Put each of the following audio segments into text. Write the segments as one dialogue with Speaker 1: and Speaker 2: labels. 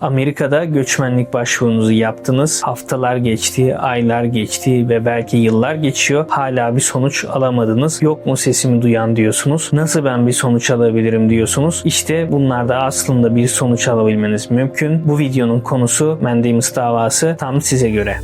Speaker 1: Amerika'da göçmenlik başvurunuzu yaptınız. Haftalar geçti, aylar geçti ve belki yıllar geçiyor. Hala bir sonuç alamadınız. Yok mu sesimi duyan diyorsunuz. Nasıl ben bir sonuç alabilirim diyorsunuz. İşte bunlarda aslında bir sonuç alabilmeniz mümkün. Bu videonun konusu Mendemis davası tam size göre.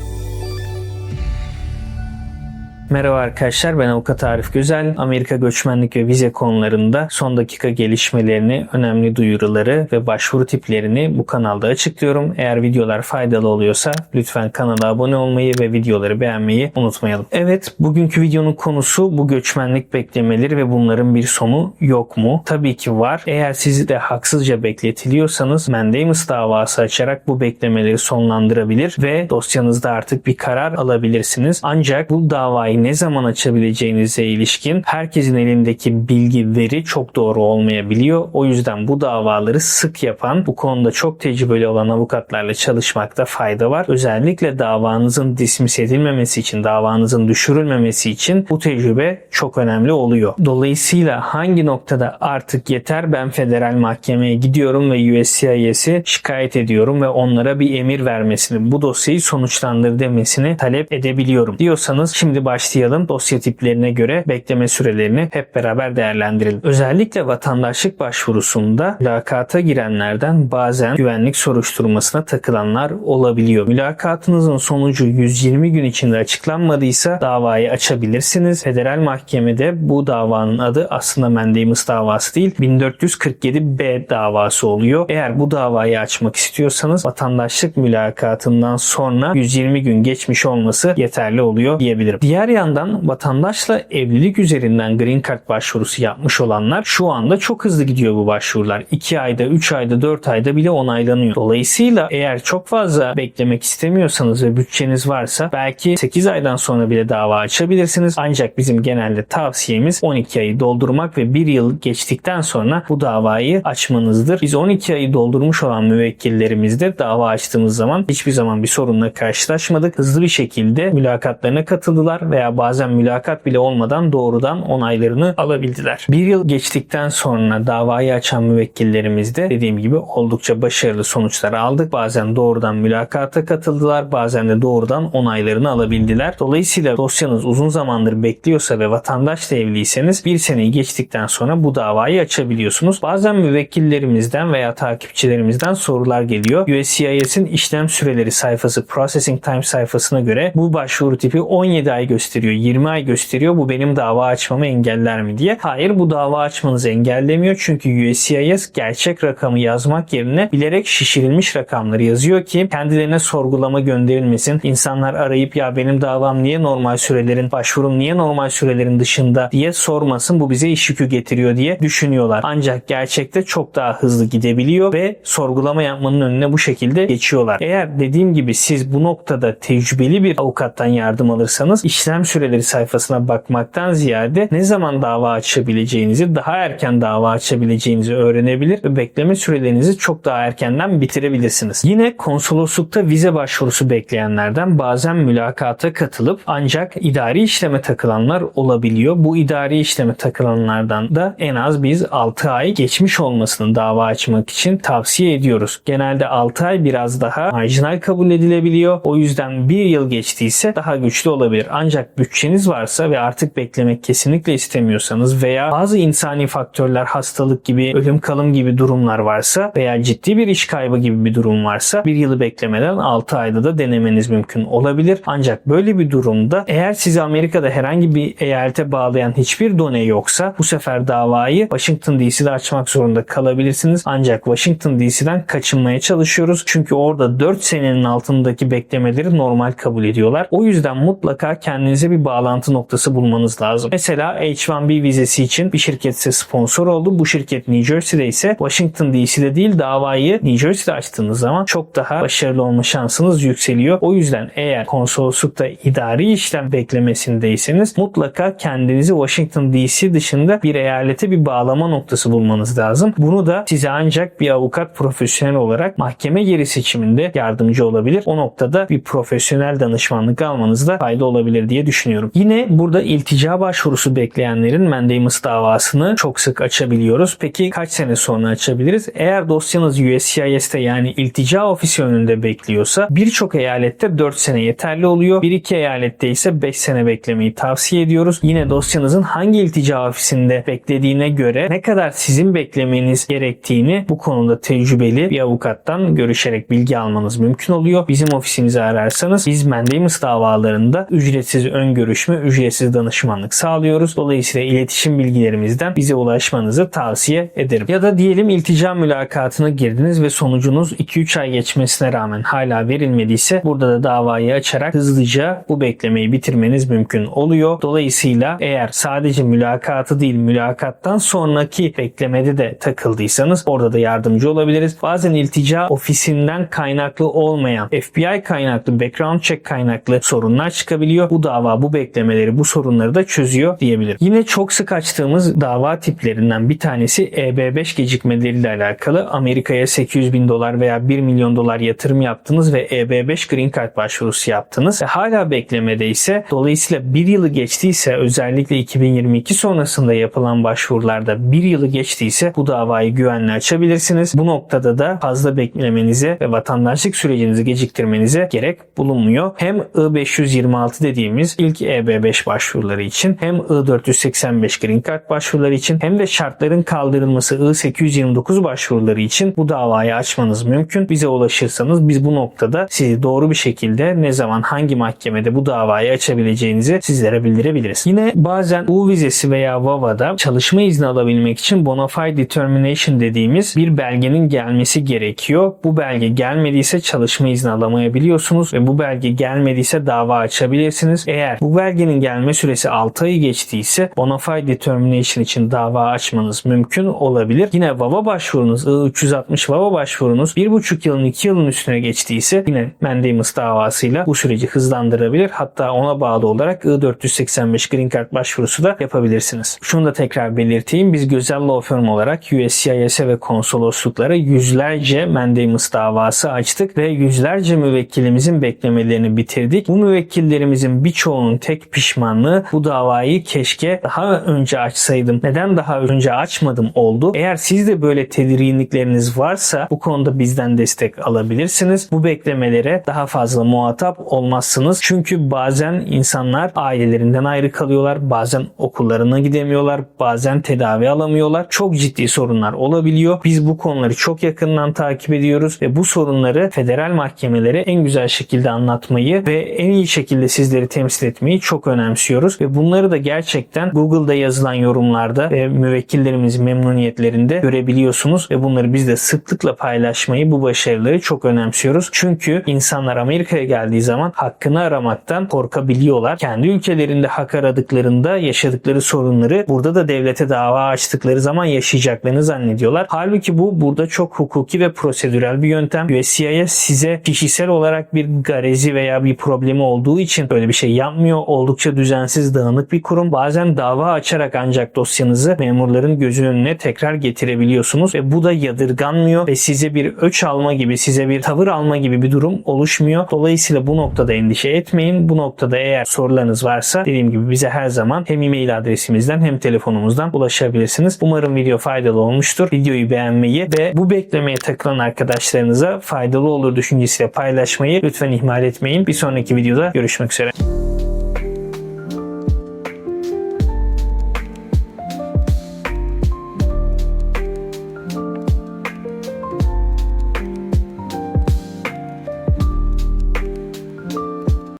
Speaker 1: Merhaba arkadaşlar ben avukat Arif Güzel. Amerika göçmenlik ve vize konularında son dakika gelişmelerini, önemli duyuruları ve başvuru tiplerini bu kanalda açıklıyorum. Eğer videolar faydalı oluyorsa lütfen kanala abone olmayı ve videoları beğenmeyi unutmayalım. Evet bugünkü videonun konusu bu göçmenlik beklemeleri ve bunların bir sonu yok mu? Tabii ki var. Eğer sizi de haksızca bekletiliyorsanız Mendemis davası açarak bu beklemeleri sonlandırabilir ve dosyanızda artık bir karar alabilirsiniz. Ancak bu davayı ne zaman açabileceğinize ilişkin herkesin elindeki bilgi, veri çok doğru olmayabiliyor. O yüzden bu davaları sık yapan, bu konuda çok tecrübeli olan avukatlarla çalışmakta fayda var. Özellikle davanızın dismis edilmemesi için, davanızın düşürülmemesi için bu tecrübe çok önemli oluyor. Dolayısıyla hangi noktada artık yeter ben federal mahkemeye gidiyorum ve USCIS'i şikayet ediyorum ve onlara bir emir vermesini, bu dosyayı sonuçlandır demesini talep edebiliyorum diyorsanız şimdi başlayalım. Dosya tiplerine göre bekleme sürelerini hep beraber değerlendirelim. Özellikle vatandaşlık başvurusunda mülakata girenlerden bazen güvenlik soruşturmasına takılanlar olabiliyor. Mülakatınızın sonucu 120 gün içinde açıklanmadıysa davayı açabilirsiniz. Federal mahkemede bu davanın adı aslında Mendemis davası değil 1447B davası oluyor. Eğer bu davayı açmak istiyorsanız vatandaşlık mülakatından sonra 120 gün geçmiş olması yeterli oluyor diyebilirim. Diğer yandan vatandaşla evlilik üzerinden green card başvurusu yapmış olanlar şu anda çok hızlı gidiyor bu başvurular. 2 ayda, 3 ayda, 4 ayda bile onaylanıyor. Dolayısıyla eğer çok fazla beklemek istemiyorsanız ve bütçeniz varsa belki 8 aydan sonra bile dava açabilirsiniz. Ancak bizim genelde tavsiyemiz 12 ayı doldurmak ve 1 yıl geçtikten sonra bu davayı açmanızdır. Biz 12 ayı doldurmuş olan müvekkillerimizde dava açtığımız zaman hiçbir zaman bir sorunla karşılaşmadık. Hızlı bir şekilde mülakatlarına katıldılar veya bazen mülakat bile olmadan doğrudan onaylarını alabildiler. Bir yıl geçtikten sonra davayı açan müvekkillerimizde dediğim gibi oldukça başarılı sonuçlar aldık. Bazen doğrudan mülakata katıldılar, bazen de doğrudan onaylarını alabildiler. Dolayısıyla dosyanız uzun zamandır bekliyorsa ve vatandaşla evliyseniz bir seneyi geçtikten sonra bu davayı açabiliyorsunuz. Bazen müvekkillerimizden veya takipçilerimizden sorular geliyor. USCIS'in işlem süreleri sayfası Processing Time sayfasına göre bu başvuru tipi 17 ay gösteriyor, 20 ay gösteriyor. Bu benim dava açmamı engeller mi diye. Hayır bu dava açmanızı engellemiyor. Çünkü USCIS gerçek rakamı yazmak yerine bilerek şişirilmiş rakamları yazıyor ki kendilerine sorgulama gönderilmesin. İnsanlar arayıp ya benim davam niye normal sürelerin, başvurum niye normal sürelerin dışında diye sormasın. Bu bize iş yükü getiriyor diye düşünüyorlar. Ancak gerçekte çok daha hızlı gidebiliyor ve sorgulama yapmanın önüne bu şekilde geçiyorlar. Eğer dediğim gibi siz bu noktada tecrübeli bir avukattan yardım alırsanız işlem süreleri sayfasına bakmaktan ziyade ne zaman dava açabileceğinizi, daha erken dava açabileceğinizi öğrenebilir ve bekleme sürelerinizi çok daha erkenden bitirebilirsiniz. Yine konsoloslukta vize başvurusu bekleyenlerden bazen mülakata katılıp ancak idari işleme takılanlar olabiliyor. Bu idari işleme takılanlardan da en az biz 6 ay geçmiş olmasını dava açmak için tavsiye ediyoruz. Genelde 6 ay biraz daha marjinal kabul edilebiliyor. O yüzden 1 yıl geçtiyse daha güçlü olabilir. Ancak bütçeniz varsa ve artık beklemek kesinlikle istemiyorsanız veya bazı insani faktörler hastalık gibi, ölüm kalım gibi durumlar varsa veya ciddi bir iş kaybı gibi bir durum varsa 1 yılı beklemeden 6 ayda da denemeniz mümkün olabilir. Ancak böyle bir durumda eğer sizi Amerika'da herhangi bir eyalete bağlayan hiçbir done yoksa bu sefer davayı Washington DC'de açmak zorunda kalabilirsiniz. Ancak Washington DC'den kaçınmaya çalışıyoruz. Çünkü orada 4 senenin altındaki beklemeleri normal kabul ediyorlar. O yüzden mutlaka kendinize bir bağlantı noktası bulmanız lazım. Mesela H1B vizesi için bir şirket size sponsor oldu. Bu şirket New Jersey'de ise Washington DC'de değil davayı New Jersey'de açtığınız zaman çok daha başarılı olma şansınız yükseliyor. O yüzden eğer konsoloslukta idari işlem beklemesindeyseniz mutlaka kendinizi Washington DC dışında bir eyalete bir bağlama noktası bulmanız lazım. Bunu da size ancak bir avukat profesyonel olarak mahkeme yeri seçiminde yardımcı olabilir. O noktada bir profesyonel danışmanlık almanızda fayda olabilir diye düşünüyorum düşünüyorum. Yine burada iltica başvurusu bekleyenlerin mandamus davasını çok sık açabiliyoruz. Peki kaç sene sonra açabiliriz? Eğer dosyanız USCIS'te yani iltica ofisi önünde bekliyorsa birçok eyalette 4 sene yeterli oluyor. Bir iki eyalette ise 5 sene beklemeyi tavsiye ediyoruz. Yine dosyanızın hangi iltica ofisinde beklediğine göre ne kadar sizin beklemeniz gerektiğini bu konuda tecrübeli bir avukattan görüşerek bilgi almanız mümkün oluyor. Bizim ofisimizi ararsanız biz mandamus davalarında ücretsiz ön görüşme, ücretsiz danışmanlık sağlıyoruz. Dolayısıyla iletişim bilgilerimizden bize ulaşmanızı tavsiye ederim. Ya da diyelim iltica mülakatına girdiniz ve sonucunuz 2-3 ay geçmesine rağmen hala verilmediyse burada da davayı açarak hızlıca bu beklemeyi bitirmeniz mümkün oluyor. Dolayısıyla eğer sadece mülakatı değil mülakattan sonraki beklemede de takıldıysanız orada da yardımcı olabiliriz. Bazen iltica ofisinden kaynaklı olmayan FBI kaynaklı background check kaynaklı sorunlar çıkabiliyor. Bu dava bu beklemeleri bu sorunları da çözüyor diyebilirim. Yine çok sık açtığımız dava tiplerinden bir tanesi EB5 gecikmeleriyle alakalı. Amerika'ya 800 bin dolar veya 1 milyon dolar yatırım yaptınız ve EB5 Green Card başvurusu yaptınız ve hala beklemede ise dolayısıyla bir yılı geçtiyse özellikle 2022 sonrasında yapılan başvurularda bir yılı geçtiyse bu davayı güvenle açabilirsiniz. Bu noktada da fazla beklemenize ve vatandaşlık sürecinizi geciktirmenize gerek bulunmuyor. Hem I-526 dediğimiz ilk EB5 başvuruları için hem I-485 Green Card başvuruları için hem de şartların kaldırılması I-829 başvuruları için bu davayı açmanız mümkün. Bize ulaşırsanız biz bu noktada sizi doğru bir şekilde ne zaman hangi mahkemede bu davayı açabileceğinizi sizlere bildirebiliriz. Yine bazen U vizesi veya VAVA'da çalışma izni alabilmek için Bonafide Determination dediğimiz bir belgenin gelmesi gerekiyor. Bu belge gelmediyse çalışma izni alamayabiliyorsunuz ve bu belge gelmediyse dava açabilirsiniz. Eğer bu belgenin gelme süresi 6 ayı geçtiyse Bonafide Determination için dava açmanız mümkün olabilir. Yine VAVA başvurunuz I-360 VAVA başvurunuz 1,5 yılın 2 yılın üstüne geçtiyse yine mandamus davasıyla bu süreci hızlandırabilir. Hatta ona bağlı olarak I-485 Green Card başvurusu da yapabilirsiniz. Şunu da tekrar belirteyim. Biz Gözel Law Firm olarak USCIS'e ve konsolosluklara yüzlerce mandamus davası açtık ve yüzlerce müvekkilimizin beklemelerini bitirdik. Bu müvekkillerimizin birçoğunun tek pişmanlığı bu davayı keşke daha önce açsaydım. Neden daha önce açmadım oldu. Eğer siz de böyle tedirginlikleriniz varsa bu konuda bizden destek alabilirsiniz. Bu beklemelere daha fazla muhatap olmazsınız. Çünkü bazen insanlar ailelerinden ayrı kalıyorlar. Bazen okullarına gidemiyorlar. Bazen tedavi alamıyorlar. Çok ciddi sorunlar olabiliyor. Biz bu konuları çok yakından takip ediyoruz ve bu sorunları federal mahkemelere en güzel şekilde anlatmayı ve en iyi şekilde sizleri temsil etmeyi çok önemsiyoruz ve bunları da gerçekten Google'da yazılan yorumlarda ve müvekkillerimizin memnuniyetlerinde görebiliyorsunuz ve bunları biz de sıklıkla paylaşmayı bu başarıları çok önemsiyoruz. Çünkü insanlar Amerika'ya geldiği zaman hakkını aramaktan korkabiliyorlar. Kendi ülkelerinde hak aradıklarında yaşadıkları sorunları burada da devlete dava açtıkları zaman yaşayacaklarını zannediyorlar. Halbuki bu burada çok hukuki ve prosedürel bir yöntem. USCIS size kişisel olarak bir garezi veya bir problemi olduğu için böyle bir şey yapmıyor. Oldukça düzensiz, dağınık bir kurum. Bazen dava açarak ancak dosyanızı memurların gözünün önüne tekrar getirebiliyorsunuz ve bu da yadırganmıyor ve size bir öç alma gibi, size bir tavır alma gibi bir durum oluşmuyor. Dolayısıyla bu noktada endişe etmeyin. Bu noktada eğer sorularınız varsa dediğim gibi bize her zaman hem e-mail adresimizden hem telefonumuzdan ulaşabilirsiniz. Umarım video faydalı olmuştur. Videoyu beğenmeyi ve bu beklemeye takılan arkadaşlarınıza faydalı olur düşüncesiyle paylaşmayı lütfen ihmal etmeyin. Bir sonraki videoda görüşmek üzere.